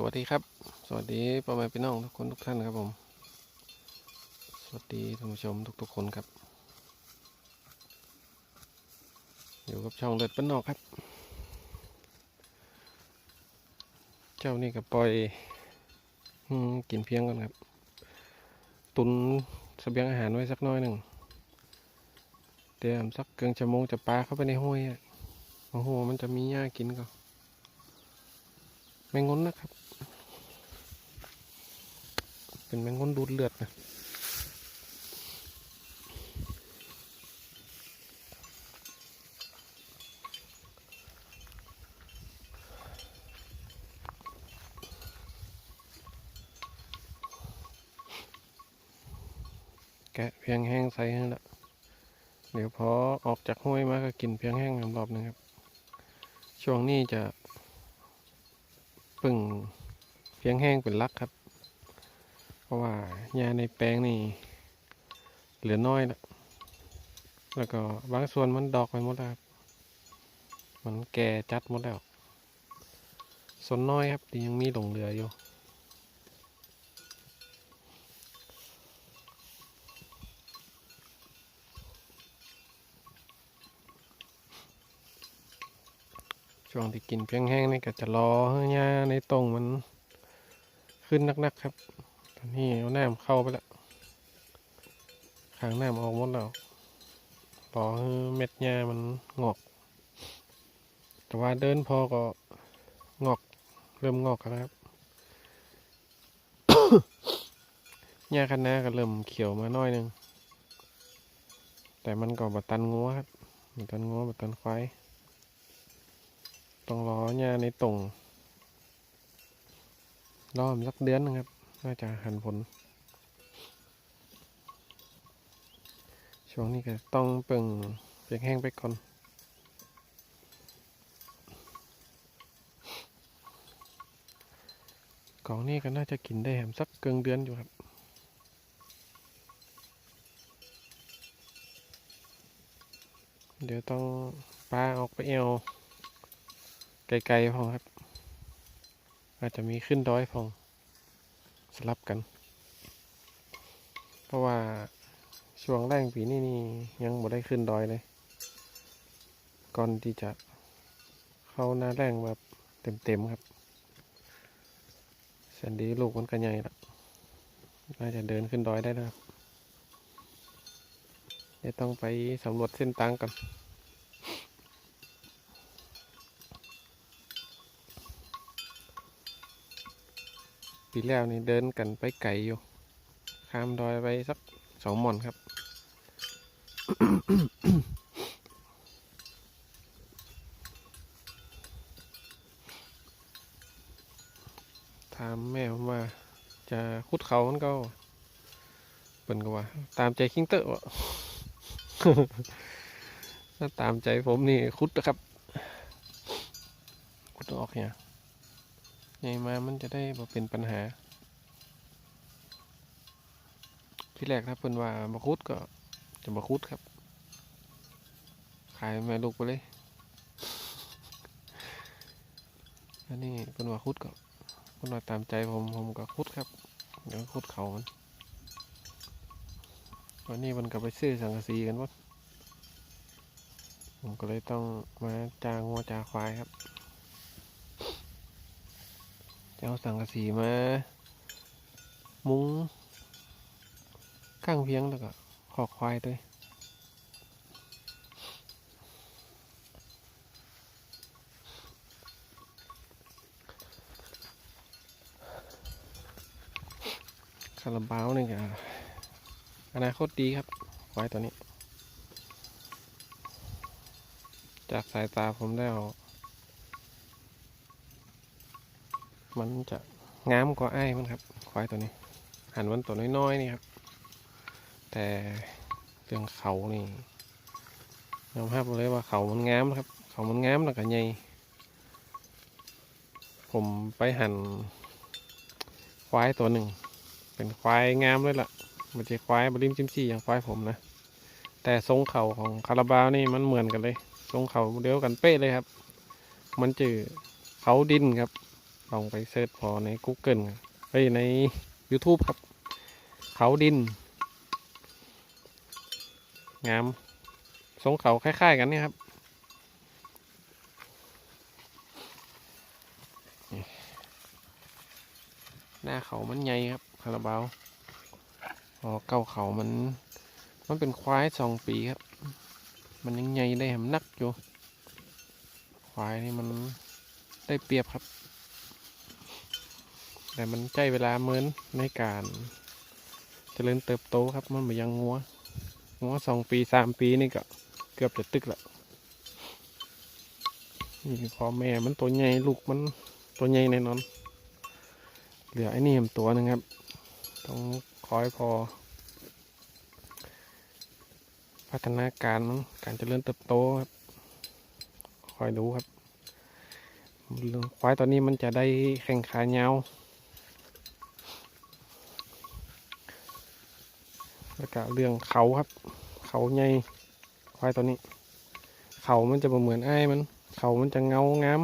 สวัสดีครับ สวัสดีพ่อแม่พี่น้องทุกคนทุกท่านครับผม สวัสดีท่านผู้ชมทุกๆคนครับ อยู่กับช่องเลือดปั้นนอกครับ เจ้านี่ก็ปล่อยอกินเพียงก่อนครับ ตุนเสบียงอาหารไว้สักน้อยหนึ่ง เตรียมสักเกืองชั่วโมงจะปลาเข้าไปในห้วยอะโอ้โห มันจะมีหญ้ากินก็ไม่งนนะครับ เป็นแมงงนดูดเลือดนะแกะเพียงแห้งใส่ให้ละเดี๋ยวพอออกจากห้วยมาก็กินเพียงแห้งอีกรอบนึงครับ ช่วงนี้จะปึ่งเพียงแห้งเป็นลักครับ เพราะว่าหญ้าในแปลงนี่เหลือน้อยแล้วแล้วก็บางส่วนมันดอกไปหมดแล้วครับมันแก่จัดหมดแล้วส่วนน้อยครับยังมีหลงเหลืออยู่ช่วงที่กินเพียงแห้งนี่ก็จะรอให้หญ้าในตรงมันขึ้นนักๆครับ นนี้เอาน้ำเข้าไปแล้วขางน้ำออกหมดแล้วรอให้เม็ดหญ้ามันงอก แต่ว่าเดินพอก็งอก เริ่มงอกแล้วครับหญ้าคะน้าก็เริ่มเขียวมาหน้อยหนึง แต่มันก็บัตันงัวครับบัตันงัวบัตันควายต้องรอหญ้าในตรงรอมสักเดือนนึงครับ น่าจะหันผล ช่วงนี้ก็ต้องเปิ่งเปียกแห้งไปก่อนกองนี้ก็น่าจะกินได้แหมสักเกินเดือนอยู่ครับเดี๋ยวต้องปลาออกไปเอวไกลๆพองครับ อาจจะมีขึ้นดอยพอง สลับกัน เพราะว่าช่วงแรกปีนี้นี่ยังบ่ได้ขึ้นดอยเลย ก่อนที่จะเข้าหน้าแรงแบบเต็มๆครับแสนดีลูกมันก็ใหญ่ละน่าจะเดินขึ้นดอยได้แล้วครับเดี๋ยวต้องไปสำรวจเส้นทางก่อน ปีแล้วนี่เดินกันไปไกลอยู่ ข้ามดอยไปสักสองหม่อนครับ ถามแม่ผมว่าจะคุดเขามันก็เปิ่นก็ว่า ตามใจคิงเตอร์วะถ้าตามใจผมนี่คุดนะครับ คุดออกเนี่ย ใหญ่มามันจะได้บ่เป็นปัญหา ที่แรกถ้าเพิ่นว่ามาคุดก็จะมาคุดครับ ขายแม่ลูกไปเลย อันนี้เพิ่นว่าคุดก็เพิ่นว่าตามใจผมผมก็คุดครับเดี๋ยวคุดเขามันวันนี้มันก็ไปซื้อสังกะสีกันวะผมก็เลยต้องมาจางงัวจาควายครับ จะเอาสังกะสีมา มุ้งข้างเพียงแล้วก็ขอกควายด้วยคาราบาวนี่ก็อนาคตดีครับ ควายตัวนี้ จากสายตาผมแล้ว มันจะงามกว่าไอ้มันครับ ควายตัวนี้ หันมันตัวน้อยๆนี่ครับ แต่เรื่องเขานี่ยอมรับเลยว่าเขามันงามครับ เขามันงามแล้วก็ใหญ่ผมไปหันควายตัวหนึ่ง เป็นควายงามเลยล่ะมันจะควายบริมจิมซี่อย่างควายผมนะ แต่ทรงเขาของคาราบาวนี่มันเหมือนกันเลย ทรงเขาเดียวกันเป๊ะเลยครับ มันจือเขาดินครับ ลองไปเซิร์ชพอใน Google เฮ้ยใน YouTube ครับ เขาดิน งามทรงเขาคล้าย ๆ กันเนี่ยครับหน้าเขามันใหญ่ครับคาราบาวพอเก้าเขามัน มันเป็นควายสองปีครับ มันยังใหญ่ได้แหมนักอยู่ ควายนี่มันได้เปรียบครับ แต่มันใช้เวลาเหมือนในการเจริญเติบโตครับมันเหมือนยังงัวงัวสองปีสามปีนี่ก็เกือบจะตึกแล้วนี่พอแม่มันตัวใหญ่ลูกมันตัวใหญ่แน่นอน เหลือไอ้นี่มตัวหนึงครับ ต้องคอยพอ พัฒนาการการเจริญเติบโตครับคอยดูครับควายตัวนี้มันจะได้แข่งขายาว แล้วก็เรื่องเขาครับ เขาใหญ่ควายตัวนี้ เขามันจะเหมือนไอ้มัน เขามันจะเงางาม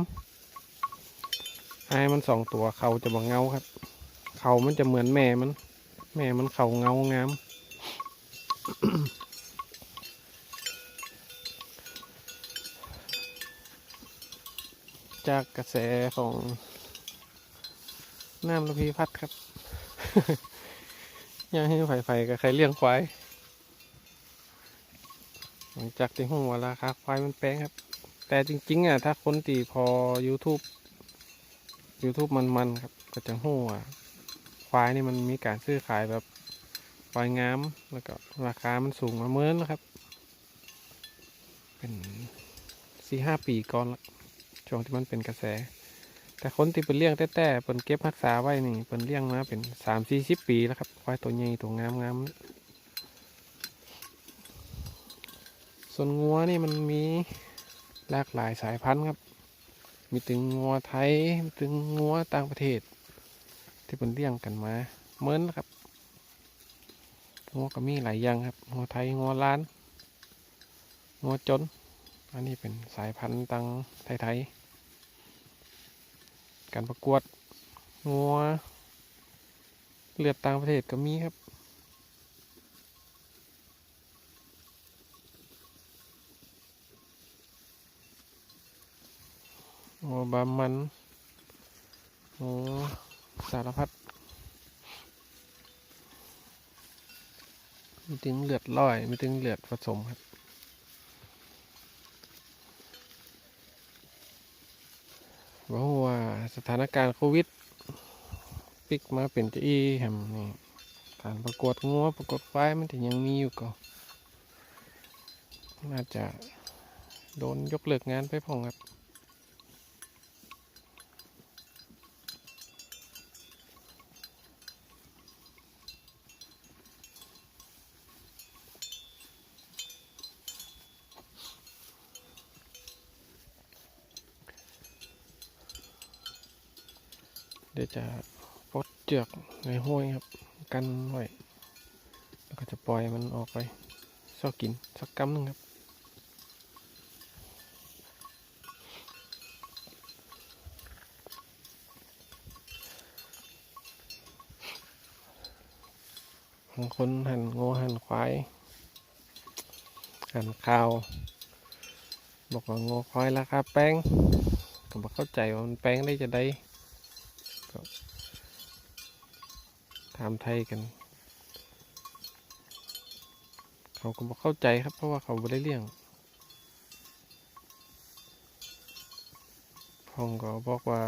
ไอ้มันสองตัวเขาจะบ่เงาครับ เขามันจะเหมือนแม่มัน แม่มันเขาเงางามจากกระแสของน้ำระพีพัดครับ ยากให้ไฟไฟกับใครเลี้ยงควายหลังจากที่หัวราคาควายมันแพงครับ แต่จริงๆอะถ้าคนตีพอ YouTube YouTube มันๆครับ ก็จะหัวควายนี่มันมีการซื้อขายแบบควายงามแล้วก็ราคามันสูงมาเมินแล้วครับ เป็นสี่ห้าปีก่อนละช่วงที่มันเป็นกระแส แต่คนที่เป็นเลี้ยงแต่แต่ๆเป็นเก็บรักษาไว้นี่เป็นเลี้ยงมาเป็นสามสี่สิบปีแล้วครับควายตัวใหญ่ตัวงามงามส่วนงัวนี่มันมีหลากหลายสายพันธุ์ครับ มีถึงงัวไทยถึงงัวต่างประเทศ ที่เป็นเลี้ยงกันมาเหมินครับงัวก็มีหลายอย่างครับงัวไทยงัวล้านงัวจนอันนี้เป็นสายพันธุ์ตังไทยๆ การประกวดงัวเลือดต่างประเทศก็มีครับงัวบามันงัวสารพัดมีถึงเลือดลอยมีถึงเลือดผสมครับ เพราะว่าสถานการณ์โควิดปิกมาเป็นจะอีแฮมนี่การประกวดงัวประกวดควายมันถึงยังมีอยู่ก็น่าจะโดนยกเลิกงานไปพ่องครับ จะปลดเจือกในห้วยครับ กันไว้แล้วก็จะปล่อยมันออกไปซอกกินสักกำหนึ่งครับบางคนหั่นโง่หั่นควายหั่นข้าว บอกว่าโง่ควายราคาแป้งก็บอกเข้าใจว่ามันแป้งได้จะได้ามไทยกัน เขาก็บอกเข้าใจครับ เพราะว่าเขาไม่ได้เลี้ยงพองก็บอกว่า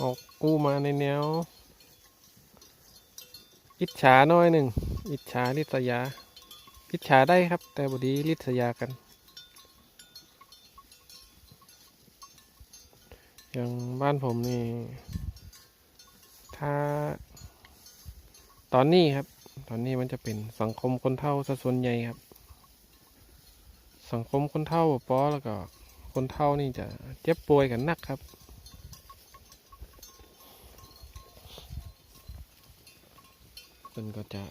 ออกกู้มาในแนว อิจฉาน้อยหนึ่ง อิจฉาลิษยา อิจฉาได้ครับ แต่บดีลิษยากันอย่างบ้านผมนี่ ถ้า ตอนนี้ครับ ตอนนี้มันจะเป็นสังคมคนเฒ่าซะส่วนใหญ่ครับ สังคมคนเฒ่าปอแล้วก็ คนเฒ่านี่จะเจ็บป่วยกันหนักครับเพิ่นก็จะ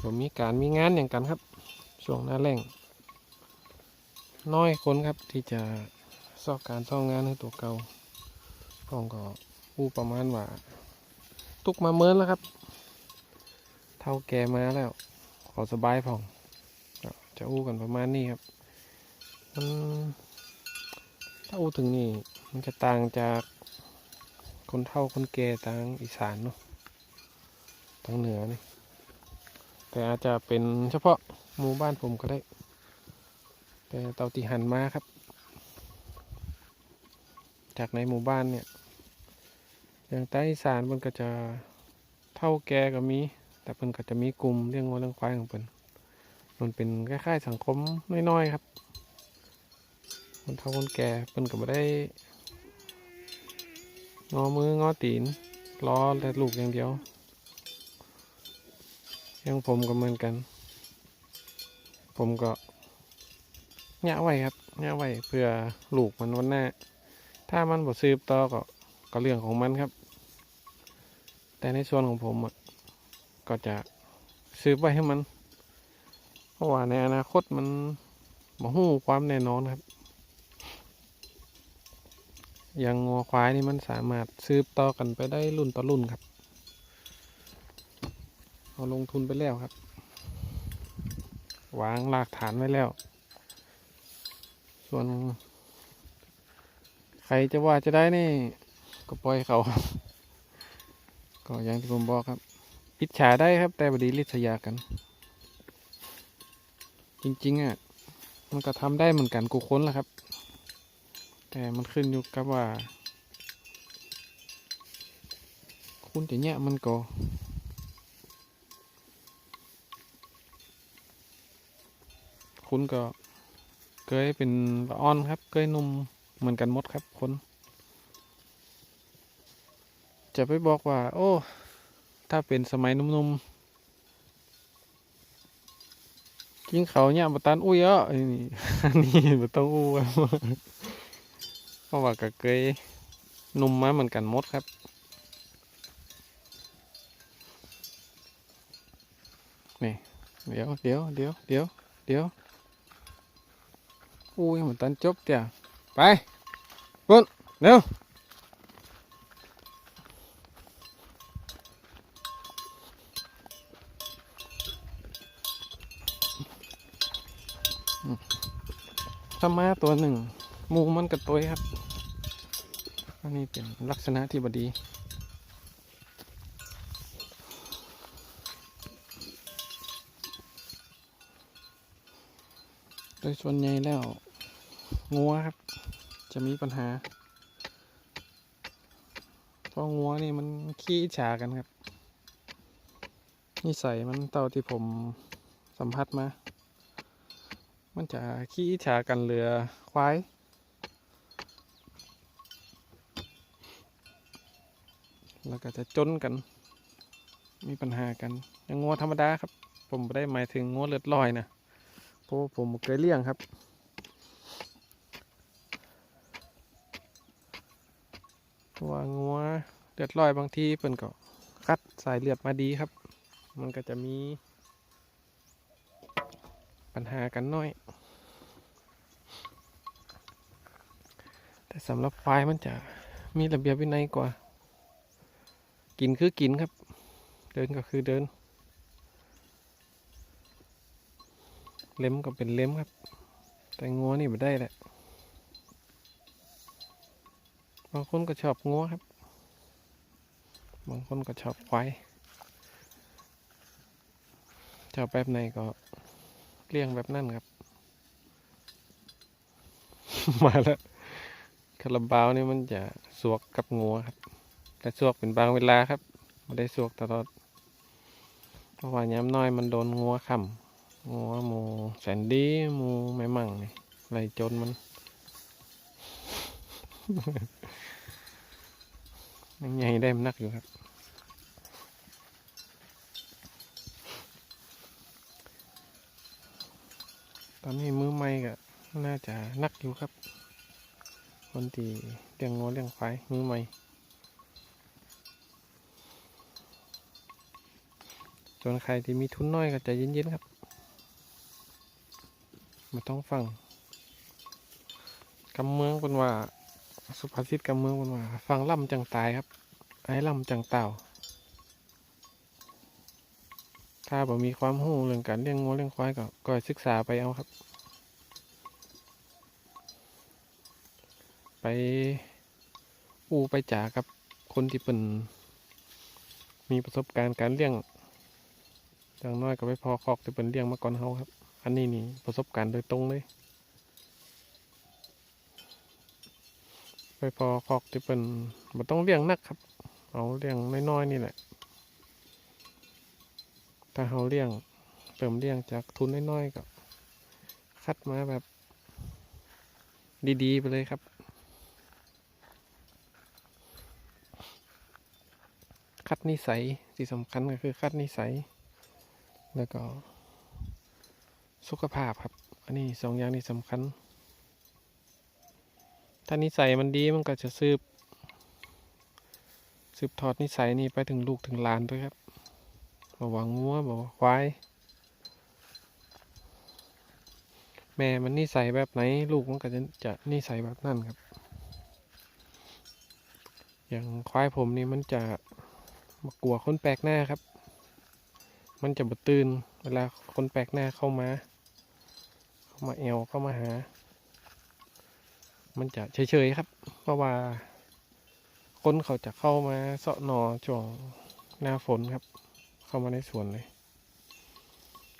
ผมมีการมีงานอย่างกันครับ ช่วงหน้าแรงน้อยคนครับที่จะสอบการสอบงานในตัวเก่าพ่องก็พูดประมาณว่า ตุกมาเมินแล้วครับ เท่าแกมาแล้ว ขอสบายพ่องจะอู้กันประมาณนี้ครับมันถ้าอู้ถึงนี่ มันจะต่างจากคนเฒ่าคนแก่ทางอีสานเนาะทางเหนือนี่ แต่อาจจะเป็นเฉพาะหมู่บ้านผมก็ได้ แต่เตาตีหันมาครับ จากในหมู่บ้านเนี่ย อย่างใต้อีสานมันก็จะเท่าแก่ก็มี แต่เพิ่นก็จะมีกลุ่มเรื่องวัวเรื่องควายของเพิ่นมันเป็นคล้ายๆสังคมน้อยๆครับ คนเฒ่าคนแก่เพิ่นก็บ่ได้งอมืองอตีนรอแต่ลูกอย่างเดียวยังผมก็เหมือนกัน ผมก็แงะไว้ครับแงะไว้เพื่อลูกมันวันหน้า ถ้ามันบ่ซื้อต่อก็ก็เรื่องของมันครับ แต่ในส่วนของผมอะ ก็จะซื้อไว้ให้มัน เพราะว่าในอนาคตมันบ่ฮู้ความแน่นอนครับ อย่างงัวควายนี่มันสามารถซื้อต่อกันไปได้รุ่นต่อรุ่นครับเอาลงทุนไปแล้วครับ วางรากฐานไว้แล้ว ส่วน ใครจะว่าจะได้นี่ ก็ปล่อยเขา ก็อย่างที่ผมบอกครับ อิจฉาได้ครับ แต่บดีลิษยากัน จริงๆอะมันก็ทำได้เหมือนกันกูค้นแหละครับ แต่มันขึ้นอยู่กับว่า คุณจะเนี่ยมันก็คุณก็เคยเป็นละอ่อนครับเคยนุ่มเหมือนกันหมดครับคน จะไปบอกว่า โอ้ ถ้าเป็นสมัยนุ่มๆกินเขาเนี่ยบตันอุ้ยอะอันนี้อันนี้บต้องอู้เพราะว่าก็เคยนุ่มมาเหมือนกันมดครับนี่เดี๋ยวเดี๋ยวเดี๋ยวเดี๋ยวเดี๋ยวอุ้ยมือนตันจบเตี่ยไปปุ่นเร็ว ถ้ามาตัวหนึ่งมูมันกระตัวครับ อันนี้เป็นลักษณะที่บดี โดยส่วนใหญ่แล้วงัวครับ จะมีปัญหา เพราะงัวนี่มันขี้ฉากันครับนิสัยมันเต่าที่ผมสัมผัสมา มันจะขี้ฉากันเรือควายแล้วก็จะจนกัน มีปัญหากันย่างงัวธรรมดาครับ ผมไม่ได้หมายถึงงัวเลือดลอยนะเพราะผมเคยเลี้ยงครับว่างัวเลือดลอยบางทีเพิ่นก็คัดสายเลือดมาดีครับ มันก็จะมีปัญหากันน้อย แต่สำหรับควายมันจะมีระเบียบวินัยกว่า กินคือกินครับ เดินก็คือเดิน เล็มก็เป็นเล็มครับ แต่งัวนี่ไม่ได้แหละบางคนก็ชอบงัวครับ บางคนก็ชอบควายชอบแบบไหนก็เลี้ยงแบบนั่นครับ มาแล้ว คาราบาวนี่มันจะสวกกับงัวครับแต่สวกเป็นบางเวลาครับไม่ได้สวกตลอด เพราะว่าย้ำน้อยมันโดนงัวขำงัวหมูแสนดีหมูแม่มั่งนี่ไล่จนมันยังไงได้มันนักอยู่ครับ ตอนนี้มือใหม่ก็น่าจะนักอยู่ครับ คนที่เลี้ยงงัวเลี้ยงควายมือใหม่ส่วนใครที่มีทุนน้อยก็ใจเย็นๆครับไมาต้องฟังกำเมืองเป็นว่า สุภาษิตกำเมืองมันว่า ฟังล่ำจังตายครับ ไอ้ล่ำจังเต่า ถ้าบ่มีความรู้เรื่องการเลี้ยงงูเลี้ยงควายก็ก็ศึกษาไปเอาครับ ไปอู้ไปจ่ากับคนที่เป็นมีประสบการณ์การเลี้ยงอย่างน้อยก็ไปพอคอกที่เป็นเลี้ยงมาก่อนเฮาครับ อันนี้นี่ประสบการณ์โดยตรงเลยไปพอคอกที่เป็นบ่ต้องเลี้ยงนักครับ เอาเลี้ยงน้อยๆนี่แหละ ถ้าเฮาเลี้ยงเติมเลี้ยงจากทุนน้อยๆก็คัดมาแบบดีๆไปเลยครับ คัดนิสัยที่สำคัญก็คือคัดนิสัย แล้วก็สุขภาพครับ อันนี้สองอย่างนี้สำคัญ ถ้านิสัยมันดีมันก็จะสืบสืบทอดนิสัยนี้ไปถึงลูกถึงหลานด้วยครับบอกว่างัวบอกว่าควายแม่มันนิสัยแบบไหนลูกมันก็จะจะนิสัยแบบนั้นครับ อย่างควายผมนี่มันจะ มากลัวคนแปลกหน้าครับ มันจะบตื่นเวลาคนแปลกหน้าเข้ามา เข้ามาแอวเข้ามาหา มันจะเฉยๆครับ เพราะว่าคนเขาจะเข้ามาเสาะหนอช่วงหน้าฝนครับ เข้ามาในสวนเลย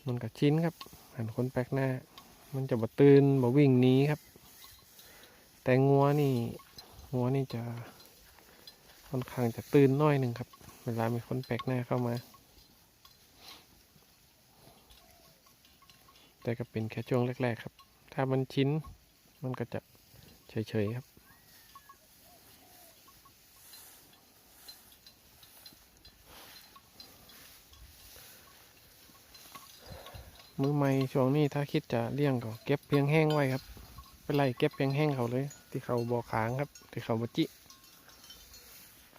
มันก็ชิ้นครับหันคนแปลกหน้า มันจะบตื่นบวิ่งหนีครับ แต่งัวนี่งัวนี่จะค่อนข้างจะตื่นน้อยหนึ่งครับ เวลามีคนแปลกหน้าเข้ามา แต่ก็เป็นแค่ช่วงแรกๆครับ ถ้ามันชิ้นมันก็จะเฉยๆครับมือใหม่ช่วงนี้ถ้าคิดจะเลี้ยงก็เก็บเพียงแห้งไว้ครับไปไล่เก็บเพียงแห้งเขาเลย ที่เขาบ่อขางครับ ที่เขาบ่จิ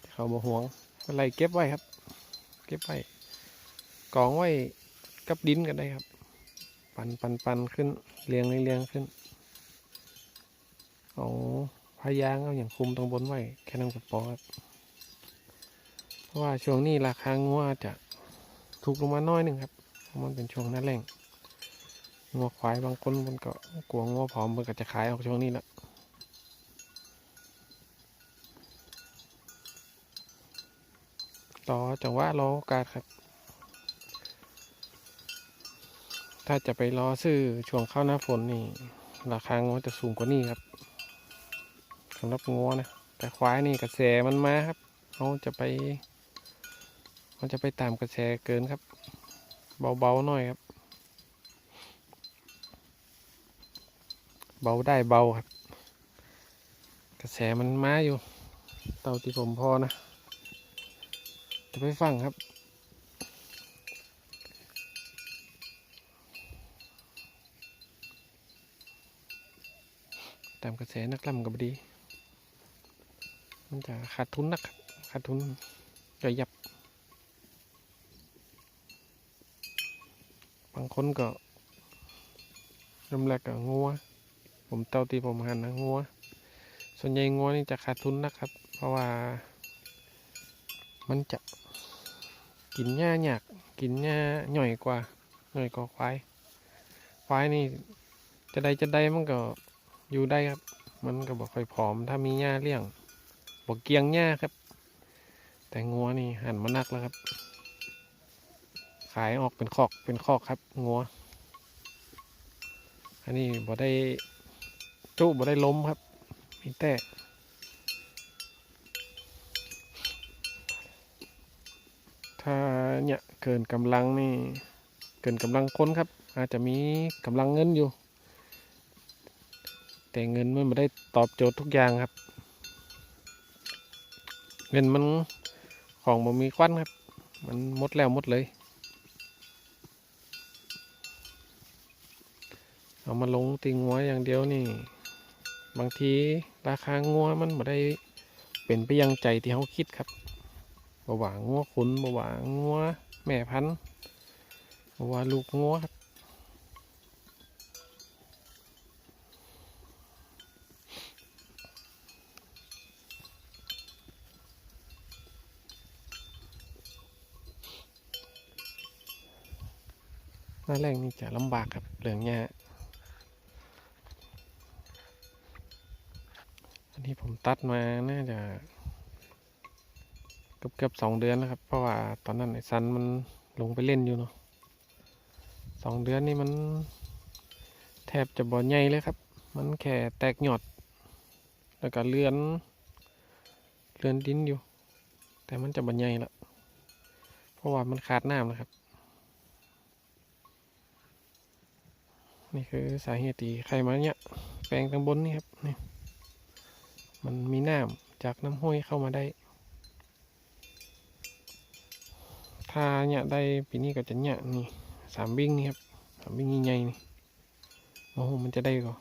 ที่เขาบ่ห่วง ไปไล่เก็บไว้ครับ เก็บไว้กองไว้กับดินก็ได้ครับ ปันปันปันขึ้นเรียงเรียงขึ้นเอาพายางเอาอย่างคุมตรงบนไว้แค่นั้นก็พอครับเพราะว่าช่วงนี้ราคางัวจะถูกลงมาน้อยหนึ่งครับเพราะมันเป็นช่วงหน้าแรงงัวควายบางคนมันก็กลัวงัวผอมมันก็จะขายออกช่วงนี้แหละ รอจังหวะรอโอกาสครับ ถ้าจะไปรอซื้อช่วงเข้าหน้าฝนนี่ราคางัวจะสูงกว่านี้ครับสำหรับงัวนะ แต่ควายนี่กระแสมันมาครับเขาจะไปเขาจะไปตามกระแสเกินครับ เบาๆหน่อยครับ เบาได้เบาครับ กระแสมันมาอยู่ เต่าที่ผมพอนะ จะไปฟังครับ ตามกระแสนักล่ำกับดี มันจะขาดทุนนักครับขาดทุนจะยับบางคนก็เริ่มแรกก็งัวผมเต้าตีผมหันนะงัวส่วนใหญ่งัวนี่จะขาดทุนนะครับ เพราะว่ามันจะ กินหญ้าหยากกินหญ้าหน่อยกว่าหน่อยกว่าควายควายนี่จะได้จะได้มันก็อยู่ได้ครับ มันก็บอกค่อยผอม ถ้ามีหญ้าเลี้ยงบอกเกียงหญ้าครับ แต่งัวนี่หันมานักแล้วครับ ขายออกเป็นคอกเป็นคอกครับ งัว อันนี้บ่ได้จุบ่ได้ล้มครับมีแต่ ถ้าเนี่ยเกินกำลังนี่เกินกำลังคนครับ อาจจะมีกำลังเงินอยู่ แต่เงินมันไม่ได้ตอบโจทย์ทุกอย่างครับ เงินมันของมันมีควันครับ มันหมดแล้วหมดเลย เอามาลงติงงัวอย่างเดียวนี่ บางทีราคางัวมันไม่ได้เป็นไปอยังใจที่เขาคิดครับ บาหวานงัวขุนบาหวานงัวแม่พันธุ์บาหวาลูกงัวครับหน้าแรงนี่จะลำบากครับเหลืองเนี่ยอันนี้ผมตัดมาน่าจะ กือบเกือบสองเดือนแล้วครับ เพราะว่าตอนนั้นไอ้ซันมันลงไปเล่นอยู่เนาะสองเดือนนี่มัน แทบจะบ่ใหญ่เลยครับ มันแค่แตกหยอด แล้วก็เลื่อน เลื่อนดินอยู่ แต่มันจะบ่ใหญ่ละเพราะว่ามันขาดน้ำนะครับ นี่คือสาเหตุที่ใครมาเนี่ยแปลงทางบนนี่ครับนี่มันมีน้ำจากน้ำห้วยเข้ามาได้ ถ้าเนี่ยได้ปีนี้ก็จะเนี่ยนี่สามวิ่งนี่ครับสามวิ่งใหญ่ๆนี่โอ้โหมันจะได้ก็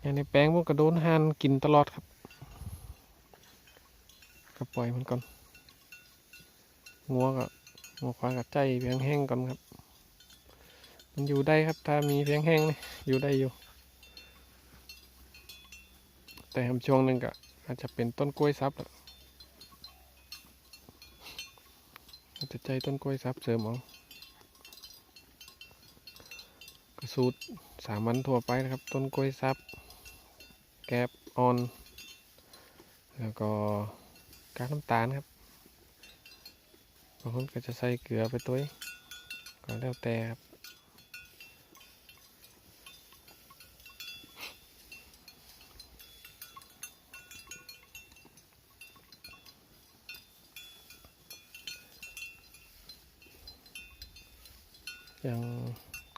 อย่างในแปลงพวกกระโดนหานกินตลอดครับก็ปล่อยมันก่อนงัวก็งัวควายกับใจเพียงแห้งก่อนครับ มันอยู่ได้ครับถ้ามีเพียงแห้งนี่อยู่ได้อยู่ แต่ทำช่วงหนึ่งก็อาจจะเป็นต้นกล้วยซับแหละอา จะใจต้นกล้วยซับเสริมเอาก็สูตรสามัญทั่วไปนะครับ ต้นกล้วยซับ แกบออน แล้วก็กากน้ำตาลครับบางคนก็จะใส่เกลือไปตัวก็แล้วแต่ครับ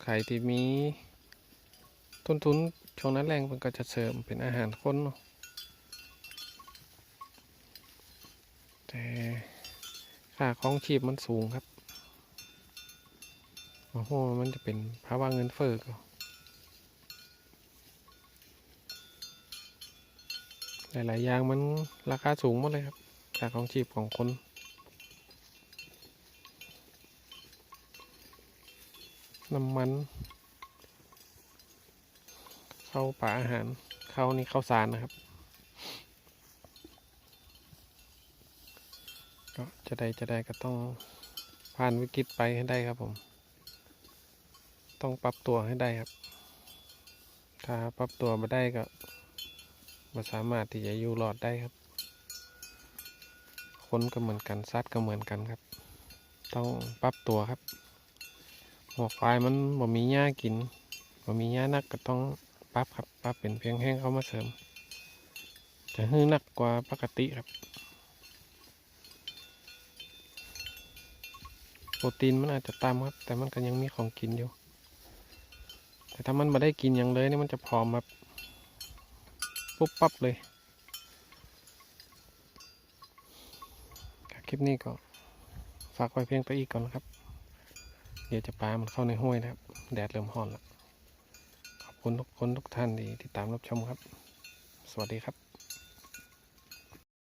ไข่ที่มีต้นทุนช่วงนั้นแรงมันก็จะเสริมเป็นอาหารคนเนาะแต่ค่าของชีพมันสูงครับโอ้โหมันจะเป็นภาวะเงินเฟ้อก็หลาย ๆ อย่างมันราคาสูงหมดเลยครับค่าของชีพของคน น้ำมันเข้าป่าอาหารเข้านี่เข้าสารนะครับ ก็จะได้จะได้ก็ต้องผ่านวิกฤตไปให้ได้ครับผม ต้องปรับตัวให้ได้ครับ ถ้าปรับตัวมาได้ก็มาสามารถที่จะอยู่รอดได้ครับ คนก็เหมือนกันสัตว์ก็เหมือนกันครับ ต้องปรับตัวครับ หัวควายมันบ่มีหญ้ากินบ่มีหญ้านักก็ต้องปรับครับปรับเป็นเพียงแห้งเข้ามาเสริม จะฮื้อนักกว่าปกติครับ โปรตีนมันอาจจะต่ำครับ แต่มันก็ยังมีของกินอยู่ แต่ถ้ามันมาได้กินอย่างเลยนี่มันจะผอมแบบปุ๊บปั๊บเลยครับคลิปนี้ก็ฝากไว้เพียงตัวอีกก่อนนะครับ เดี๋ยวจะปลามันเข้าในห้วยนะครับ แดดเริ่มห้อนแล้ว ขอบคุณทุกคนทุกท่านที่ติดตามรับชมครับ สวัสดีครับ